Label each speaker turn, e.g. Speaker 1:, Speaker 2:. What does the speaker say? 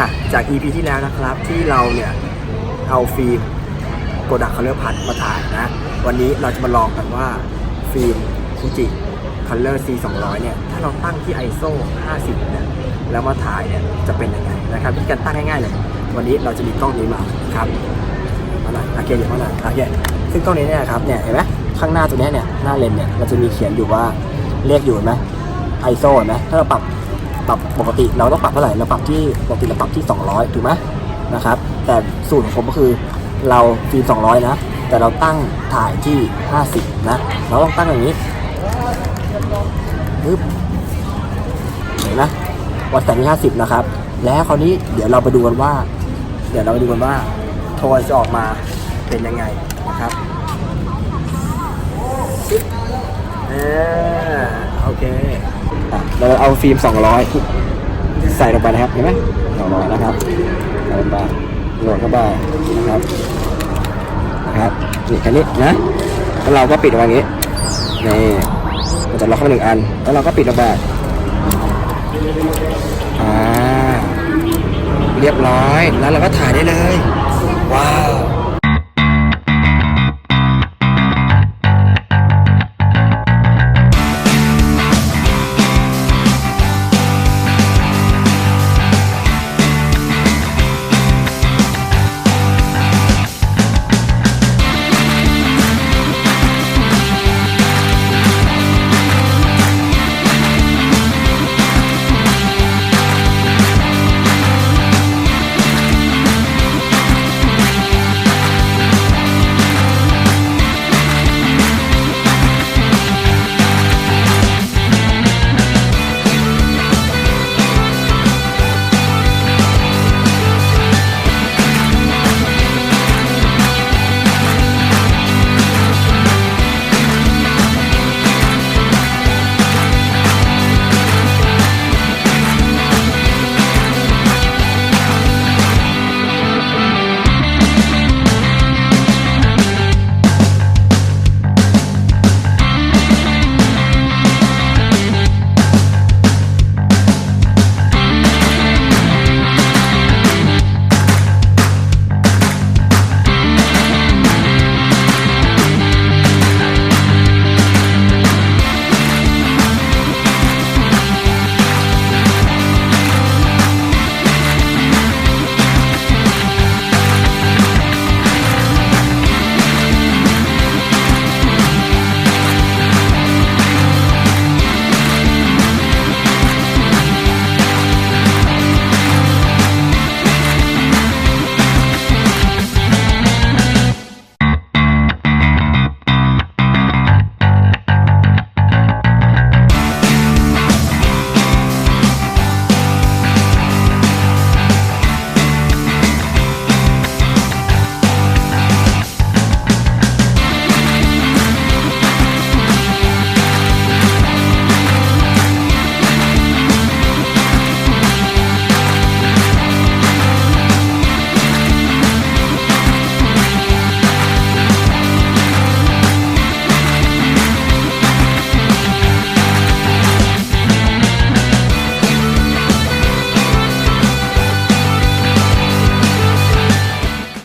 Speaker 1: อะจาก EP ที่แล้วนะครับ ที่เราเนี่ยเอาฟิล์มโกดักคัลเลอร์พัดมาถ่ายนะ วันนี้เราจะมาลองกันว่าฟิล์มฟูจิคัลเลอร์ C 2 0 0เนี่ย ถ้าเราตั้งที่ ISO 50เนี่ยแล้วมาถ่ายเนี่ยจะเป็นยังไงนะครับวิธีการตั้งง่ายๆเลย วันนี้เราจะมีกล้องนี้มาครับมาหน่อยโอเคเดี๋ยวมาหน่อยโอเคซึ่งกล้องนี้เนี่ยครับเนี่ยเห็นไหมข้างหน้าตัวนี้เนี่ยหน้าเลนส์เนี่ยมันจะมีเขียนอยู่ว่าเลขอยู่ไหม ISO เห็นไหมถ้าเราปรับ ปรับปกติเราต้องปรับเท่าไหร่เราปรับที่ปกติเราปรับที่ 200 ถูกไหมนะครับ แต่สูตรของผมก็คือเราฟิล์ม200 นะ แต่เราตั้งถ่ายที่ 50 นะ เราต้องตั้งอย่างนี้ปึ๊บเห็นไหมวัดแต่ที่ 50 นะครับ แล้วคราวนี้เดี๋ยวเราไปดูกันว่า เดี๋ยวเราไปดูกันว่าโทนจะออกมาเป็นยังไงนะครับเออโอเค เราเอาฟิล์ม 200 ใส่ลงไปนะครับเห็นไหม200 นะครับใส่ลงไปโหลดเข้าไปนะครับนะครับนี่แค่นี้นะแล้วเราก็ปิดเอาไว้อย่างนี้นี่เราจะล็อกเข้าหนึ่งอัน แล้วเราก็ปิดลงไปอ่าเรียบร้อยแล้วเราก็ถ่ายได้เลย ว้าว